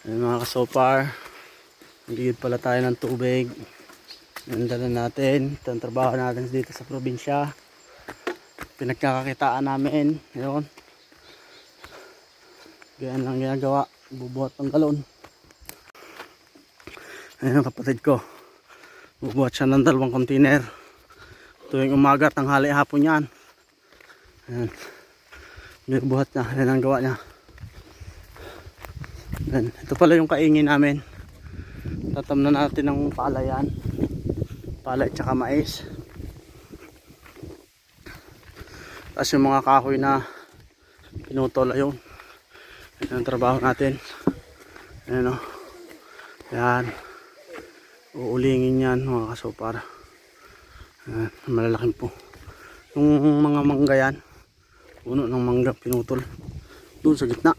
Ayun mga kasopar. Nagigid pala tayo ng tubig. Yung dala natin. Ito ang trabaho natin dito sa probinsya. Pinagkakakitaan namin. Ayun. Ganyan lang ginagawa. Bubuhat ng galon. Ayun ang kapatid ko. Bubuhat siya ng dalawang container. Tuwing umaga, tanghali, hapon yan. Ayan. Binubuhat niya. Ayan ang gawa niya. Ayan. Ito pala yung kaingin namin. Tatam na natin ng palayan. Palay tsaka mais. Tapos yung mga kahoy na pinutol ayun. Ayan ang trabaho natin. Ayan o. Ayan. Uulingin yan mga kasopar. Ayan. Malalaking po. Yung mga mangga yan. Puno ng mangga pinutol. Doon sa gitna.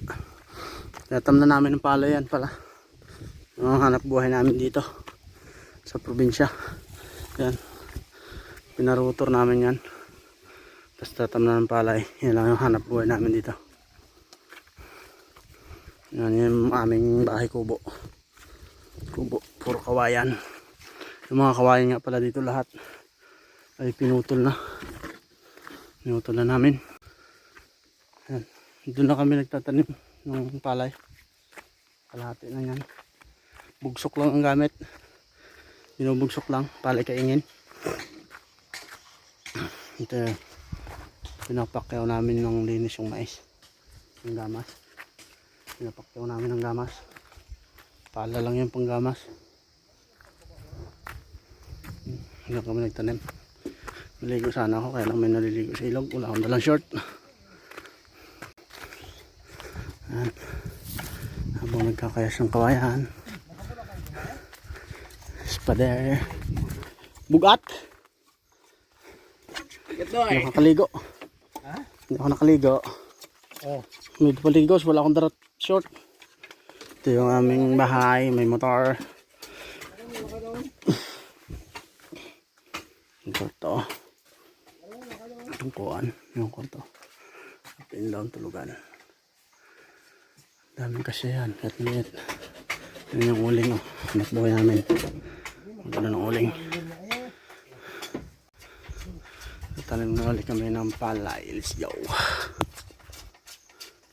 Tatam na namin ng palayan pala. Yung hanap buhay namin dito. Sa probinsya. Yan. Pinarutor namin yan. Tapos tatam na ng palay. Yan lang yung hanap buhay namin dito. Yan yung aming bahay kubo. Kubo. Puro kawayan. Yung mga kawayan nga pala dito lahat ay pinutol na. Pinutol na namin. Yan. Doon na kami nagtatanim ng palay. Kalahati na yan. Bugsok lang ang gamit. Binubugsok lang. Palay kaingin. Ito. Pinapakyaw namin ng linis yung mais. Yung gamas. Pinapakyaw namin ng gamas. Pala lang yung panggamas. Hindi kami nagtanim. Naligo sana ako kaya lang may naliligo sa ilog. Wala akong dalang short. Ayan. Habang nagkakayas ng kawayan. Spader. Bugat! Hindi ako nakaligo. Ha? Hindi ako nakaligo. Oh. May paligo, wala akong darat short. Ito yung aming bahay, may motor. Yung kwarto. Yung kuwan, yung kwarto. Up and down tulugan. Dami kasi yan, kahit maliit. Yun yung uling, oh. Anak buhay namin. Ang ganda ng uling. Tanim na ulit kami ng palay. Let's go.